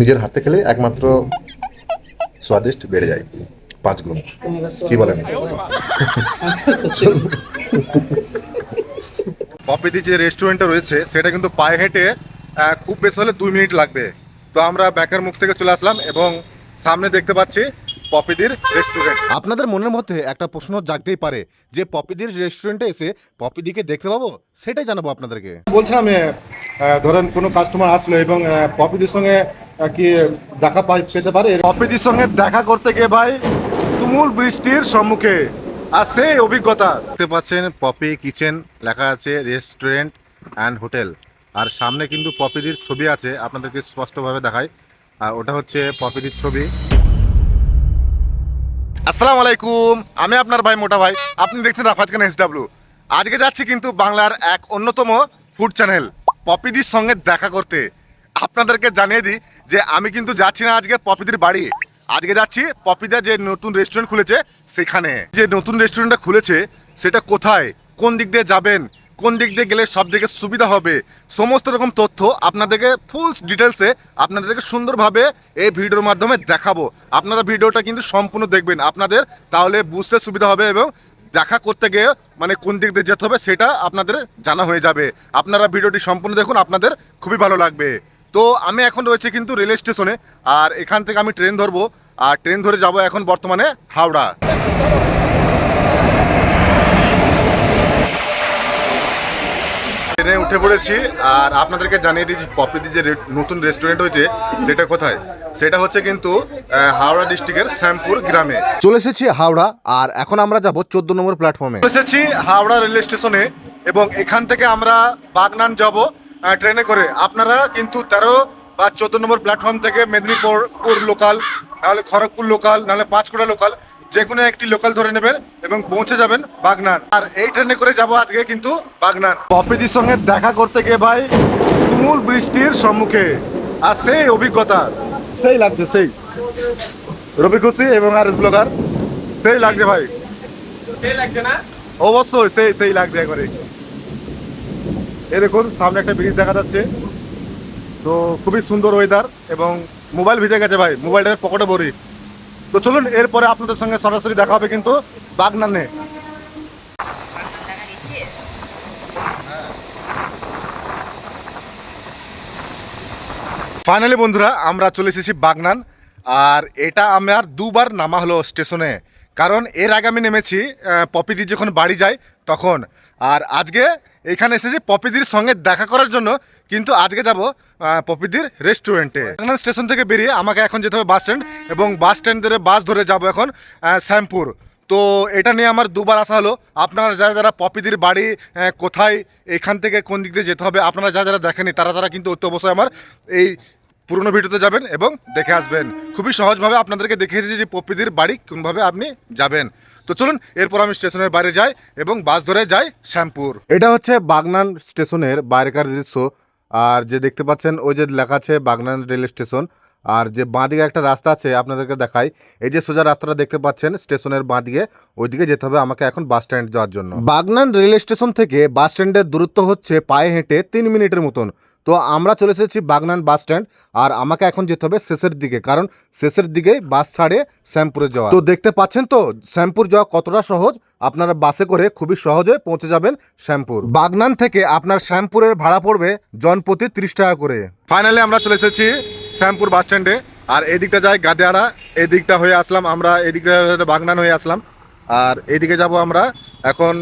নিজের হাতে খেলে একমাত্র স্বাদিষ্ট বেড়ে যায় পাঁচ গুণ। কি বলেন? পপিদি যে রেস্টুরেন্টটা রয়েছে সেটা কিন্তু পায়ে হেঁটে খুব বেশি হলে দুই মিনিট লাগবে। তো আমরা ব্যাকের মুখ থেকে চলে আসলাম এবং সামনে দেখতে পাচ্ছি পপিদির রেস্টুরেন্ট। আপনাদের মনের মধ্যে একটা প্রশ্ন জাগতেই পারে যে পপিদির রেস্টুরেন্টে এসে পপিদিকে দেখতে পাবো? সেটাই জানাব আপনাদেরকে। বলছিলাম ধরেন কোনো কাস্টমার আসলো এবং পপিদির সঙ্গে কি দেখা পেতে পারে। পপিদির সঙ্গে দেখা করতে গিয়ে ভাই তুমুল বৃষ্টির সম্মুখে। আর সেই অভিজ্ঞতা। দেখতে পাচ্ছেন পপি কিচেন লেখা আছে রেস্টুরেন্ট অ্যান্ড হোটেল। আর সামনে কিন্তু পপিদির ছবি আছে আপনাদেরকে স্পষ্টভাবে দেখাই। আর ওটা হচ্ছে পপিদির ছবি। আসসালামু আলাইকুম আমি আপনার ভাই মোটা ভাই। আপনি দেখছেন রাফাত খান এস ডাব্লিউ আজকে যাচ্ছি কিন্তু বাংলার এক অন্যতম ফুড চ্যানেল পপিদির সঙ্গে দেখা করতে। আপনাদেরকে জানিয়ে দিই যে আমি কিন্তু যাচ্ছি না আজকে পপিদির বাড়ি। আজকে যাচ্ছি পপিদা যে নতুন রেস্টুরেন্ট খুলেছে সেখানে। যে নতুন রেস্টুরেন্টটা খুলেছে, সেটা কোথায়, কোন দিক দিয়ে যাবেন, কোন দিক দিয়ে গেলে সব দিকে সুবিধা হবে, সমস্ত রকম তথ্য আপনাদেরকে ফুল ডিটেলসে আপনাদেরকে সুন্দরভাবে এই ভিডিওর মাধ্যমে দেখাবো। আপনারা ভিডিওটা কিন্তু সম্পূর্ণ দেখবেন আপনাদের, তাহলে বুঝতে সুবিধা হবে এবং দেখা করতে গিয়ে মানে কোন দিক দিয়ে যেতে হবে সেটা আপনাদের জানা হয়ে যাবে। আপনারা ভিডিওটি সম্পূর্ণ দেখুন, আপনাদের খুবই ভালো লাগবে। তো আমি এখন রয়েছে কিন্তু রেল স্টেশনে আর এখান থেকে আমি ট্রেন ধরবো আর ট্রেন ধরে যাব এখন বর্তমানে হাওড়া। ট্রেনে উঠে পড়েছি আর আপনাদেরকে জানিয়ে দিয়েছি পপিদি যে নতুন রেস্টুরেন্ট হয়েছে সেটা কোথায়? সেটা হচ্ছে কিন্তু হাওড়া ডিস্ট্রিক্টের শ্যামপুর গ্রামে। চলে এসেছি হাওড়া আর এখন আমরা যাব চোদ্দ নম্বর প্ল্যাটফর্মে। চলে এসেছি হাওড়া রেল স্টেশনে এবং এখান থেকে আমরা বাগনান যাব ট্রেনে করে। আপনারা কিন্তু তেরো বা চোদ্দ নম্বর প্ল্যাটফর্ম থেকে মেদিনীপুর লোকাল নাহলে খড়গপুর লোকাল নাহলে পাঁচকুড়া লোকাল যে কোনো একটি লোকাল ধরে নেবেন এবং পৌঁছে যাবেন বাগনান। আর এই ট্রেনে করে যাব আজকে কিন্তু বাগনান। পপিদির সঙ্গে দেখা করতে গিয়ে ভাই তুমুল বৃষ্টির সম্মুখে। আর সেই অভিজ্ঞতা সেই লাগছে সেই। রবি খুশি এবং আর ব্লগার সেই লাগছে ভাই। অবশ্যই সেই সেই লাগছে একবারে। এই দেখুন সামনে একটা ব্রিজ দেখা যাচ্ছে। তো খুবই সুন্দর ওয়েদার এবং মোবাইল ভিজে গেছে ভাই মোবাইলটার পকেটে ভরি। তো চলুন এরপরে আপনাদের সঙ্গে সরাসরি দেখা হবে কিন্তু বাগনানে। ফাইনালি বন্ধুরা আমরা চলে এসেছি বাগনান আর এটা আমার দুবার নামা হলো স্টেশনে। কারণ এর আগে আমি নেমেছি আহ, পপিদির যখন বাড়ি যাই তখন। আর আজকে এখানে এসেছি পপিদির সঙ্গে দেখা করার জন্য কিন্তু আজকে যাব পপিদির রেস্টুরেন্টে বাগনান স্টেশন থেকে বেরিয়ে আমাকে এখন যেতে হবে বাস স্ট্যান্ড এবং বাস স্ট্যান্ড ধরে বাস ধরে যাব এখন শ্যামপুর। তো এটা নিয়ে আমার দুবার আসা হলো, আপনারা যারা যারা পপিদির বাড়ি কোথায়, এখান থেকে কোন দিক দিয়ে যেতে হবে, আপনারা যারা যারা দেখেনি তারা তারা কিন্তু অতি অবশ্যই আমার এই পুরনো ভিডিওতে যাবেন এবং দেখে আসবেন। খুবই সহজভাবে আপনাদেরকে দেখিয়েছি যে পপিদির বাড়ি কোনভাবে আপনি যাবেন। তো চলুন, এরপর আমি স্টেশনের বাইরে যাই এবং বাস ধরে যাই শ্যামপুর। এটা হচ্ছে বাগনান স্টেশনের বাইরেকার দৃশ্য। আর যে দেখতে পাচ্ছেন, ওই যে লেখা আছে বাগনান রেল স্টেশন। আর যে বাঁদিকে একটা রাস্তা আছে, আপনাদেরকে দেখাই। এই যে সোজা রাস্তাটা দেখতে পাচ্ছেন, স্টেশনের বাঁদিকে, ওইদিকে যেতে হবে আমাকে এখন বাস স্ট্যান্ড যাওয়ার জন্য। বাগনান রেল স্টেশন থেকে বাস স্ট্যান্ডের দূরত্ব হচ্ছে পায়ে হেঁটে তিন মিনিটের মতন। তো আমরা চলে এসেছি বাগনান বাস স্ট্যান্ড, আর আমাকে এখন যেতে হবে শেষের দিকে, কারণ শেষের দিকেই বাস ছাড়ে শ্যামপুরে যাওয়া তো দেখতে পাচ্ছেন তো, শ্যামপুর যাওয়া কতটা সহজ? আপনারা বাসে করে খুবই সহজে পৌঁছে যাবেন শ্যামপুর। বাগনান থেকে আপনার শ্যামপুরের ভাড়া পড়বে জনপ্রতি ত্রিশ টাকা করে। ফাইনালি আমরা চলে এসেছি শ্যামপুর বাস স্ট্যান্ডে, আর এদিকটা দিকটা যাই গাদেয়াড়া এদিকটা হয়ে আসলাম আমরা এই দিকটা হয়ে বাগনান হয়ে আসলাম। আর এদিকে যাব আমরা এখন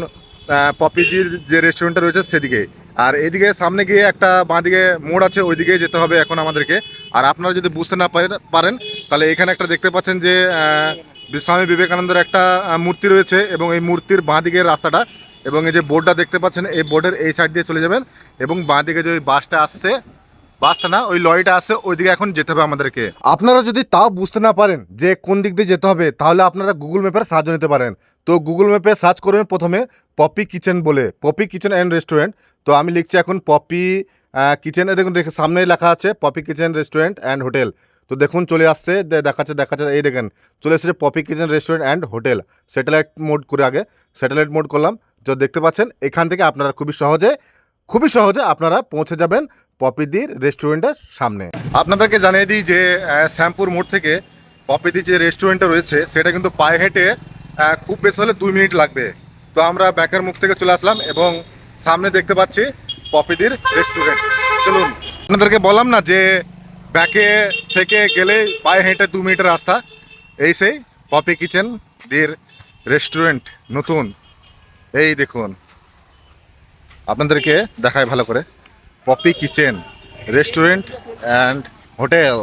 পপিজির যে রেস্টুরেন্টটা রয়েছে সেদিকে। আর এদিকে সামনে গিয়ে একটা বাঁদিকে মোড় আছে ওইদিকে যেতে হবে এখন আমাদেরকে। আর আপনারা যদি বুঝতে না পারেন, তাহলে এখানে একটা দেখতে পাচ্ছেন যে স্বামী বিবেকানন্দের একটা মূর্তি রয়েছে এবং এই মূর্তির বাঁদিকের রাস্তাটা এবং এই যে বোর্ডটা দেখতে পাচ্ছেন, এই বোর্ডের এই সাইড দিয়ে চলে যাবেন এবং বাঁদিকে যে ওই বাসটা আসছে বাসটা না, ওই লরিটা আছে, ওইদিকে এখন যেতে হবে আমাদেরকে। আপনারা যদি তাও বুঝতে না পারেন যে কোন দিক দিয়ে যেতে হবে, তাহলে আপনারা গুগল ম্যাপের সাহায্য নিতে পারেন। তো গুগল ম্যাপে সার্চ করবেন প্রথমে পপি কিচেন বলে পপি কিচেন অ্যান্ড রেস্টুরেন্ট তো আমি লিখছি এখন পপি কিচেন দেখুন, দেখে সামনেই লেখা আছে Poppy kitchen restaurant and hotel তো দেখুন, চলে আসছে দেখাচ্ছে দেখাচ্ছে, এই দেখেন, চলে এসেছে Poppy kitchen restaurant and hotel satellite mode করে আগে স্যাটেলাইট মোড করলাম। তো দেখতে পাচ্ছেন, এখান থেকে আপনারা খুবই সহজে খুবই সহজে আপনারা পৌঁছে যাবেন। পপিদির রেস্টুরেন্টের সামনে। আপনাদেরকে জানিয়ে দিই যে শ্যামপুর মোড় থেকে পপিদির যে রেস্টুরেন্টটা রয়েছে, সেটা কিন্তু পায়ে হেঁটে খুব বেশি হলে দুই মিনিট লাগবে। তো আমরা ব্যাকের মুখ থেকে চলে আসলাম এবং সামনে দেখতে পাচ্ছি পপিদির রেস্টুরেন্ট। চলুন, আপনাদেরকে বললাম না যে, ব্যাকে থেকে গেলে পায়ে হেঁটে দু মিনিটের রাস্তা। এই সেই পপি কিচেন দের রেস্টুরেন্ট, নতুন। এই দেখুন, আপনাদেরকে দেখায় ভালো করে। Poppy kitchen, restaurant and hotel.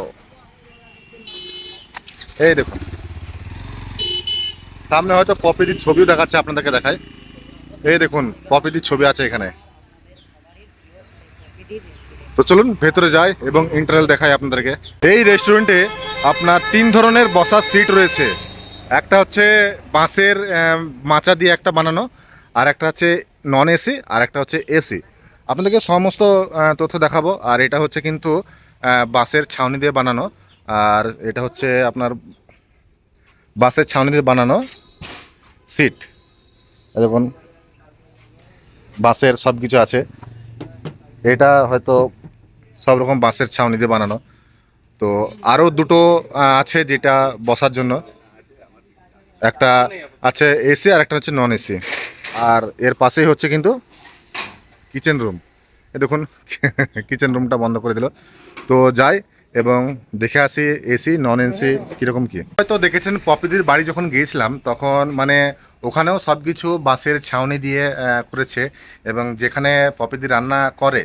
এই দেখুন। সামনে হয়তো পপিদির ছবিও দেখাচ্ছে, আপনাদেরকে দেখায় এই দেখুন পপিদির ছবি আছে এখানে। তো চলুন, ভেতরে যাই এবং ইন্টারভেল দেখাই আপনাদেরকে। এই রেস্টুরেন্টে আপনার তিন ধরনের বসার সিট রয়েছে। একটা হচ্ছে বাঁশের মাচা দিয়ে একটা বানানো, আর একটা হচ্ছে নন এসি আর একটা হচ্ছে এসি। আপনাদেরকে সমস্ত তথ্য দেখাবো। আর এটা হচ্ছে কিন্তু বাঁশের ছাউনি দিয়ে বানানো। আর এটা হচ্ছে আপনার বাসের ছাউনি দিয়ে বানানো সিট। দেখুন বাসের সব কিছু আছে। এটা হয়তো সব রকম বাঁশের ছাউনি দিয়ে বানানো। তো আরও দুটো আছে যেটা বসার জন্য। একটা আছে এসি আর একটা হচ্ছে নন এসি। আর এর পাশেই হচ্ছে কিন্তু কিচেন রুম। এ দেখুন, কিচেন রুমটা বন্ধ করে দিল। তো যাই, এবং দেখে আসি এসি নন এসি কীরকম কী। হয়তো দেখেছেন, পপিদির বাড়ি যখন গিয়েছিলাম, তখন মানে ওখানেও সব কিছু বাঁশের ছাউনি দিয়ে করেছে। এবং যেখানে পপিদি রান্না করে,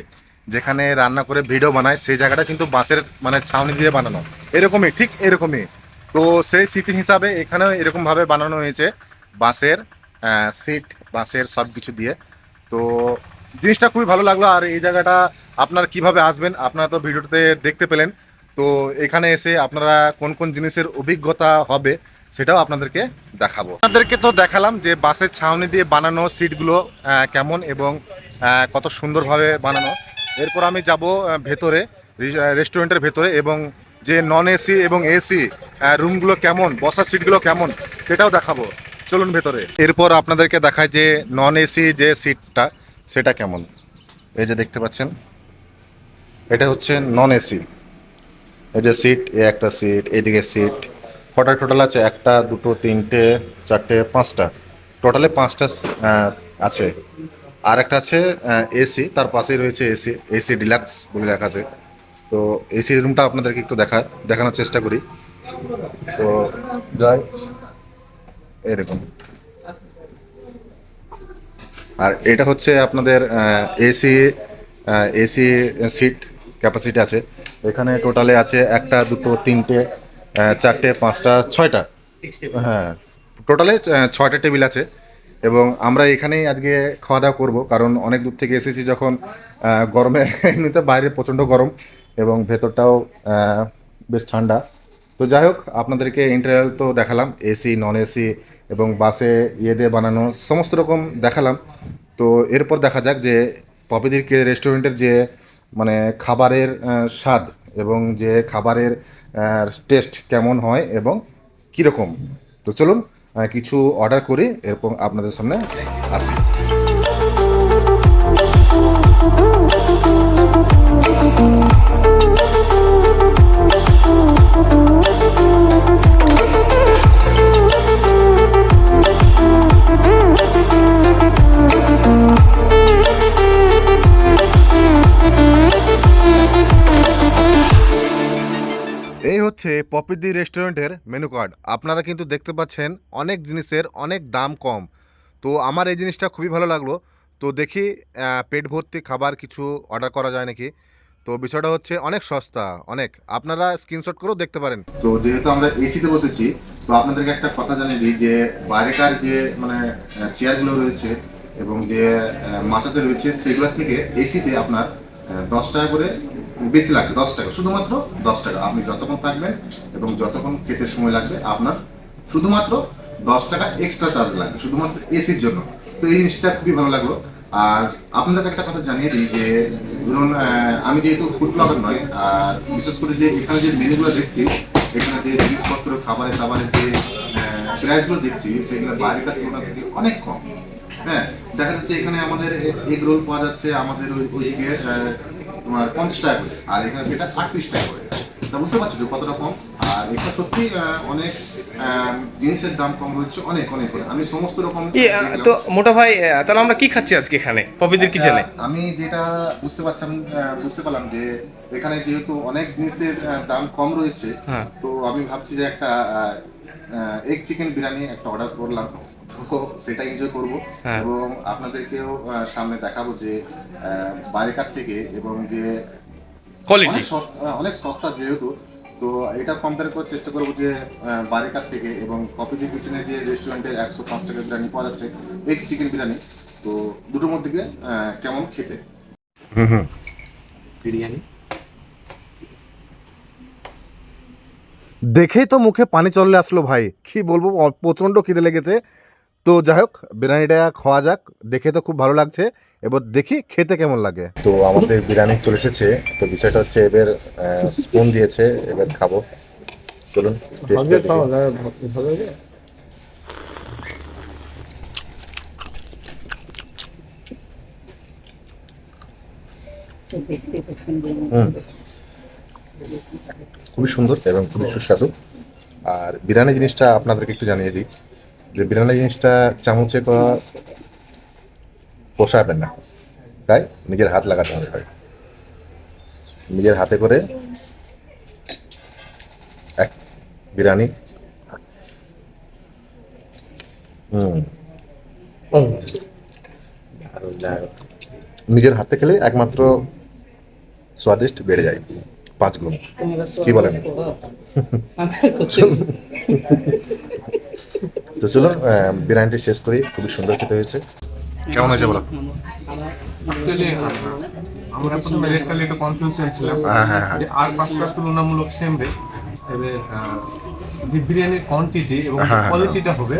যেখানে রান্না করে ভিডিও বানায়, সেই জায়গাটা কিন্তু বাঁশের মানে ছাউনি দিয়ে বানানো। এরকমই, ঠিক এরকমই। তো সেই স্মৃতি হিসাবে এখানেও এরকমভাবে বানানো হয়েছে, বাঁশের সিট বাঁশের সব কিছু দিয়ে। তো জিনিসটা খুবই ভালো লাগল, আর এই জায়গাটা আপনারা কীভাবে আসবেন, আপনারা তো ভিডিওতে দেখতে পেলেন। তো এখানে এসে আপনারা কোন কোন জিনিসের অভিজ্ঞতা হবে সেটাও আপনাদেরকে দেখাবো। আপনাদেরকে তো দেখালাম যে বাসের ছাউনি দিয়ে বানানো সিটগুলো কেমন এবং কত সুন্দরভাবে বানানো। এরপর আমি যাব ভেতরে রেস্টুরেন্টের ভেতরে এবং যে নন এসি এবং এসি রুমগুলো কেমন, বসার সিটগুলো কেমন সেটাও দেখাবো। চলুন ভেতরে। এরপর আপনাদেরকে দেখায় যে নন এসি যে সিটটা সেটা কেমন? এই যে দেখতে পাচ্ছেন, এটা হচ্ছে নন এসি এই যে সিট এ একটা সিট এদিকে সিট কটা টোটাল আছে? একটা, দুটো, তিনটে, চারটে, পাঁচটা। টোটালে পাঁচটা আছে। আর একটা আছে এসি তার পাশেই রয়েছে এসি এসি ডিলাক্স বলে লেখা আছে। তো এসি রুমটা আপনাদেরকে একটু দেখা, দেখানোর চেষ্টা করি। তো যাই দেখুন। আর এটা হচ্ছে আপনাদের এসি এসি সিট ক্যাপাসিটি আছে। এখানে টোটালে আছে একটা, দুটো, তিনটে চারটে, পাঁচটা, ছয়টা। হ্যাঁ টোটালে ছয়টা টেবিল আছে। এবং আমরা এখানেই আজকে খাওয়া দাওয়া করব, কারণ অনেক দূর থেকে এসেছি যখন গরমে, এমনিতে বাইরে প্রচণ্ড গরম এবং ভেতরটাও বেশ ঠান্ডা। তো যাই হোক, আপনাদেরকে ইন্টারভিউ তো দেখালাম, এসি নন এসি এবং বাসে ইয়ে দিয়ে বানানো সমস্ত রকম দেখালাম। তো এরপর দেখা যাক যে পপিদির কে রেস্টুরেন্টের যে মানে খাবারের স্বাদ এবং যে খাবারের টেস্ট কেমন হয় এবং কীরকম। তো চলুন কিছু অর্ডার করি, এরপর আপনাদের সামনে আসি। হচ্ছে পপিদি রেস্টুরেন্টের মেনু কার্ড আপনারা কিন্তু দেখতে পাচ্ছেন অনেক জিনিসের অনেক দাম কম। তো আমার এই জিনিসটা খুবই ভালো লাগল। তো দেখি পেট ভর্তি খাবার কিছু অর্ডার করা যায় নাকি? তো বিষয়টা হচ্ছে অনেক সস্তা, অনেক। আপনারা স্ক্রিনশট করেও দেখতে পারেন। তো যেহেতু আমরা এসিতে বসেছি, তো আপনাদেরকে একটা কথা জানিয়ে দিই যে, বাইরেকার যে মানে চেয়ারগুলো রয়েছে এবং যে মাচাতে রয়েছে, সেগুলোর থেকে এসিতে আপনার দশ টাকা করে বেশি লাগবে, দশ টাকা, শুধুমাত্র দশ টাকা। আপনি যতক্ষণ থাকবেন এবং যতক্ষণ খেতে সময় লাগবে, আপনার শুধুমাত্র দশ টাকা এক্সট্রা চার্জ লাগবে, শুধুমাত্র এসির জন্য। তো এই জিনিসটা খুবই ভালো লাগল। আর আপনাদেরকে একটা কথা জানিয়ে দিই যে, ধরুন আমি যেহেতু ফুড ব্লগার নয়, আর বিশেষ করে যে এখানে যে মেনুগুলো দেখছি, এখানে যে জিনিসপত্র খাবারের দাবারের যে প্রাইসগুলো দেখছি সেগুলো বাইরেকার তুলনা থেকে অনেক কম। হ্যাঁ দেখা যাচ্ছে এখানে আমাদের এগ রোল পাওয়া যাচ্ছে আমাদের ওই ওইদিকে তোমার পঞ্চাশ টাকা করে আর এখানে সেটা আটত্রিশ টাকা করে। তা বুঝতে পারছ যে কতটা কম? আর এখানে সত্যি অনেক জিনিসের দাম কম রয়েছে অনেক অনেক করে। আমি সমস্ত রকম। তো মোটা ভাই তাহলে আমরা কি খাচ্ছি আজকে এখানে? পপিদের কিচেনে আচ্ছা, আমি যেটা বুঝতে পারছিলাম বুঝতে পারলাম যে এখানে যেহেতু অনেক জিনিসের দাম কম রয়েছে হ্যাঁ। তো আমি ভাবছি যে একটা এগ চিকেন বিরিয়ানি একটা অর্ডার করলাম তো সেটা এনজয় করব। হ্যাঁ। এবং আপনাদেরকেও সামনে দেখাবো যে বাইরেকার থেকে এবং যে কোয়ালিটি অনেক সস- অনেক সস্তা যেহেতু তো এটা কম্পেয়ার করার চেষ্টা করব যে বারেকার থেকে এবং কফি দি কিচেনে যে রেস্টুরেন্টের একশো পাঁচ টাকা বিরিয়ানি পাওয়া যাচ্ছে এগ চিকেন বিরিয়ানি তো দুটোর মধ্যে কেমন খেতে? বিরিয়ানি? দেখেই তো মুখে পানি চলে আসলো ভাই। কি বলব প্রচণ্ড খিদে লেগেছে। তো যাই হোক বিরিয়ানিটা খাওয়া যাক। দেখে তো খুব ভালো লাগছে। এবার দেখি খেতে কেমন লাগে। তো আমাদের বিরিয়ানি চলে এসেছে। তো বিষয়টা হচ্ছে এবার স্পুন দিয়েছে। এবার খাব। চলুন taste করে দেখি। হুম। খুবই সুন্দর এবং খুবই সুস্বাদু। আর বিরিয়ানি জিনিসটা আপনাদেরকে একটু জানিয়ে দিই যে বিরিয়ানি জিনিসটা চামচে করা পোষাবেন না তাই নিজের হাত লাগাতে হবে ভাই। নিজের হাতে করে এক বিরিয়ানি। হুম। নিজের হাতে খেলে একমাত্র স্বাদিষ্ট বেড়ে যায়। পাঁচ গুণ। কি বলেন? তো চলুন বিরিয়ানিটি শেষ করি। খুবই সুন্দর খেতে হয়েছে। কেমন হয়েছে বলো? আমরা প্রথমে রেট একটু কনফিউশন ছিলাম হ্যাঁ, হ্যাঁ, হ্যাঁ। যে আর তুলনামূলক সেম রেট এবার যে বিরিয়ানির কোয়ান্টিটি এবং কোয়ালিটিটা হবে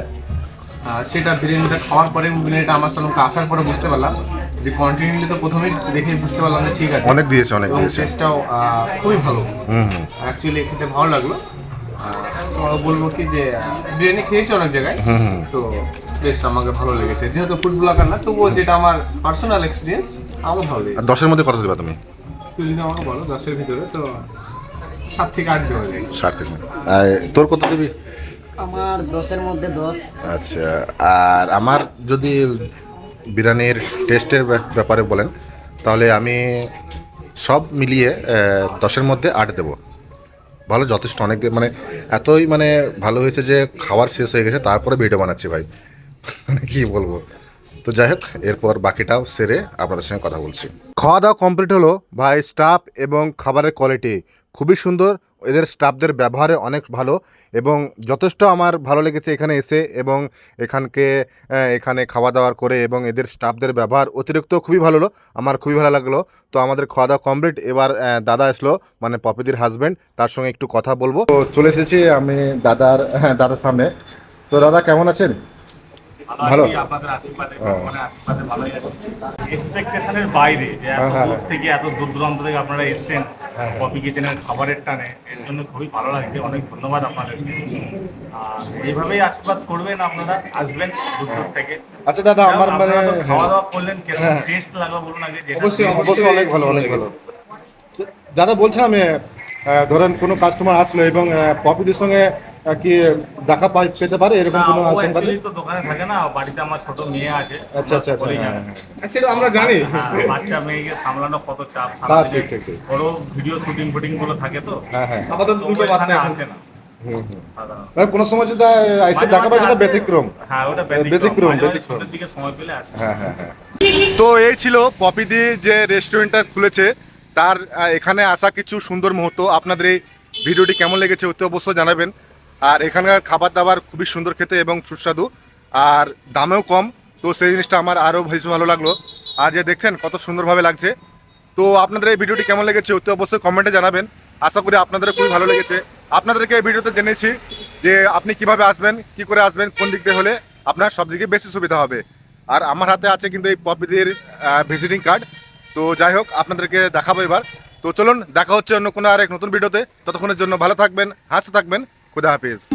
সেটা বিরিয়ানিটা খাওয়ার পরে বিরিয়ানিটা আমার সালনকে আসার পরে বুঝতে পারলাম। যে কোয়ান্টিটি তো প্রথমেই দেখে বুঝতে পারলাম যে ঠিক আছে। অনেক দিয়েছে অনেক দিয়েছে। টেস্টটাও খুবই ভালো। হুম হুম। অ্যাকচুয়ালি খেতে ভালো লাগল। বলব কি যে বিরিয়ানি খেয়েছি অনেক জায়গায়। হুম হুম। তো বেশ আমাকে ভালো লেগেছে। যেহেতু ফুড ব্লগার না তবুও যেটা আমার পার্সোনাল এক্সপিরিয়েন্স আমার ভালো আর লেগেছে দশের মধ্যে কত দেবা তুমি? তুই যদি আমাকে বলো দশের ভিতরে তো সাত থেকে আট দেওয়া যায়। ষাট থেকে তোর কত দিবি? আমার দশের মধ্যে দশ। আচ্ছা আর আমার যদি বিরিয়ানির টেস্টের ব্যাপ- ব্যাপারে বলেন, তাহলে আমি সব মিলিয়ে দশের মধ্যে আট দেবো। ভালো, যথেষ্ট। অনেক মানে এতই মানে ভালো হয়েছে যে খাবার শেষ হয়ে গেছে, তারপরে ভিডিও বানাচ্ছি ভাই। মানে কি বলব? তো যাই হোক, এরপর বাকিটাও সেরে আপনাদের সঙ্গে কথা বলছি। খাওয়া দাওয়া কমপ্লিট হলো। ভাই, স্টাফ এবং খাবারের কোয়ালিটি খুবই সুন্দর। এদের স্টাফদের ব্যবহারে অনেক ভালো এবং যথেষ্ট আমার ভালো লেগেছে এখানে এসে এবং এখানকে এখানে খাওয়া দাওয়ার করে এবং এদের স্টাফদের ব্যবহার অতিরিক্ত খুবই ভালো হলো, আমার খুবই ভালো লাগল। তো আমাদের খাওয়া দাওয়া কমপ্লিট এবার দাদা আসলো মানে পপিদির হাজব্যান্ড তার সঙ্গে একটু কথা বলব। তো চলে এসেছি আমি দাদার হ্যাঁ দাদার সামনে। তো দাদা কেমন আছেন? ভালো। আপনাদের আশীর্বাদে হ্যাঁ। আশীর্বাদে ভালোই আছে এক্সপেকটেশনের বাইরে যে এত হ্যাঁ, হ্যাঁ, দূর থেকে এত দূর দূরান্ত থেকে আপনারা এসেছেন কফি কিচেনের খাবারের টানে এর জন্য খুবই ভালো লাগছে। অনেক ধন্যবাদ আপনাদেরকে। আর এইভাবেই আশীর্বাদ করবেন আপনারা আসবেন দূর দূর থেকে। আচ্ছা দাদা আমার মানে খাওয়া। দাওয়া করলেন কেমন টেস্ট লাগল বলুন আগে অবশ্যই, অবশ্যই অনেক ভালো অনেক ভালো। দাদা বলছিলাম ধরেন কোনো কাস্টমার আসলো এবং পপিদের সঙ্গে কি দেখা পাই- পেতে পারে এরকম কোনো আশঙ্কা তো দোকানে থাকে না বাড়িতে আমার ছোট মেয়ে আছে আচ্ছা আচ্ছা আচ্ছা হ্যাঁ, হ্যাঁ। সেটা আমরা জানি। হ্যাঁ, বাচ্চা মেয়েকে সামলানো কত চাপ ঠিক, ঠিক, ভিডিও শুটিং ফুটিংগুলো থাকে তো। হ্যাঁ হ্যাঁ। আপাতত দুটো বাচ্চা আছে না। মানে কোনো সময় যদি আইসে দেখা পায় সেটা ব্যতিক্রম। হ্যাঁ ওটা ব্যতিক্রম, ব্যতিক্রম মাঝে মাঝে ব্যতিক্রম। সন্ধ্যের দিকে সময় পেলে আসে। হ্যাঁ হ্যাঁ হ্যাঁ। তো এই ছিল পপিদি যে রেস্টুরেন্টটা খুলেছে তার এখানে আসা কিছু সুন্দর মুহূর্ত। আপনাদের এই ভিডিওটি কেমন লেগেছে অতি অবশ্যই জানাবেন। আর এখানকার খাবার দাবার খুবই সুন্দর খেতে এবং সুস্বাদু, আর দামেও কম। তো সেই জিনিসটা আমার আরও ভীষণ ভালো লাগল। আর যে দেখছেন, কত সুন্দরভাবে লাগছে। তো আপনাদের এই ভিডিওটি কেমন লেগেছে অতি অবশ্যই কমেন্টে জানাবেন। আশা করি আপনাদের খুবই ভালো লেগেছে। আপনাদেরকে এই ভিডিওতে জেনেছি যে আপনি কীভাবে আসবেন, কি করে আসবেন, কোন দিক দিয়ে হলে আপনার সব দিকে বেশি সুবিধা হবে। আর আমার হাতে আছে কিন্তু এই পপিদির ভিজিটিং কার্ড তো যাই হোক, আপনাদেরকে দেখাবো এবার। তো চলুন, দেখা হচ্ছে অন্য কোনো আরেক নতুন ভিডিওতে। ততক্ষণের জন্য ভালো থাকবেন, হাসতে থাকবেন। Cuidado, peso.